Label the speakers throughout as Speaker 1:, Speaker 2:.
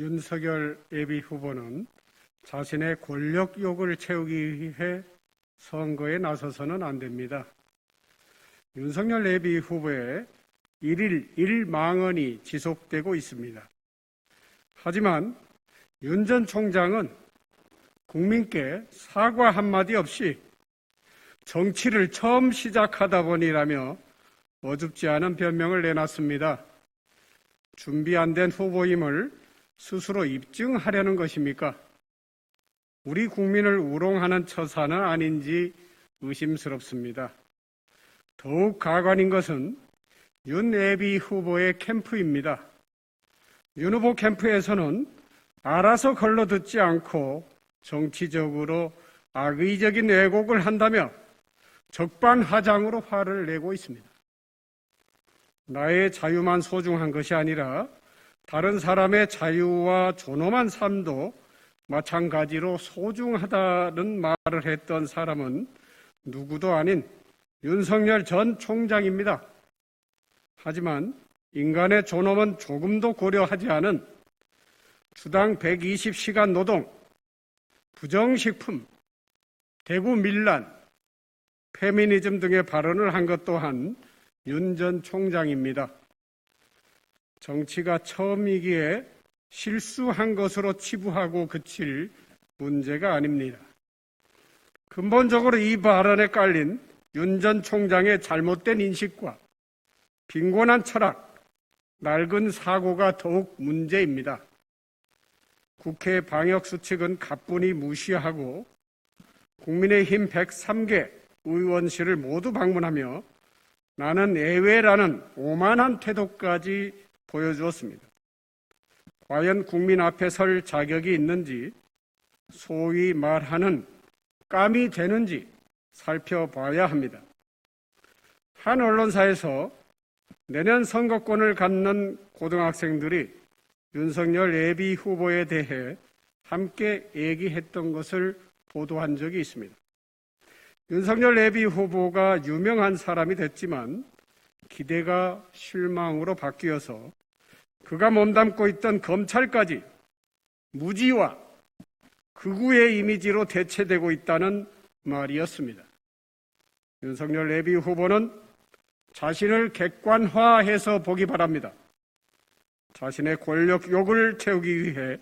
Speaker 1: 윤석열 예비 후보는 자신의 권력욕을 채우기 위해 선거에 나서서는 안 됩니다. 윤석열 예비 후보의 일일 일망언이 지속되고 있습니다. 하지만 윤 전 총장은 국민께 사과 한마디 없이 정치를 처음 시작하다 보니라며 어줍지 않은 변명을 내놨습니다. 준비 안 된 후보임을 스스로 입증하려는 것입니까? 우리 국민을 우롱하는 처사는 아닌지 의심스럽습니다. 더욱 가관인 것은 윤 예비 후보의 캠프입니다. 윤 후보 캠프에서는 알아서 걸러듣지 않고 정치적으로 악의적인 왜곡을 한다며 적반하장으로 화를 내고 있습니다. 나의 자유만 소중한 것이 아니라 다른 사람의 자유와 존엄한 삶도 마찬가지로 소중하다는 말을 했던 사람은 누구도 아닌 윤석열 전 총장입니다. 하지만 인간의 존엄은 조금도 고려하지 않은 주당 120시간 노동, 부정식품, 대구 밀란, 페미니즘 등의 발언을 한 것 또한 윤 전 총장입니다. 정치가 처음이기에 실수한 것으로 치부하고 그칠 문제가 아닙니다. 근본적으로 이 발언에 깔린 윤 전 총장의 잘못된 인식과 빈곤한 철학, 낡은 사고가 더욱 문제입니다. 국회 방역수칙은 가뿐히 무시하고 국민의힘 103개 의원실을 모두 방문하며 나는 예외라는 오만한 태도까지 보여주었습니다. 과연 국민 앞에 설 자격이 있는지 소위 말하는 깜이 되는지 살펴봐야 합니다. 한 언론사에서 내년 선거권을 갖는 고등학생들이 윤석열 예비 후보에 대해 함께 얘기했던 것을 보도한 적이 있습니다. 윤석열 예비 후보가 유명한 사람이 됐지만 기대가 실망으로 바뀌어서 그가 몸담고 있던 검찰까지 무지와 극우의 이미지로 대체되고 있다는 말이었습니다. 윤석열 예비 후보는 자신을 객관화해서 보기 바랍니다. 자신의 권력 욕을 채우기 위해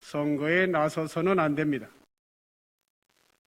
Speaker 1: 선거에 나서서는 안 됩니다.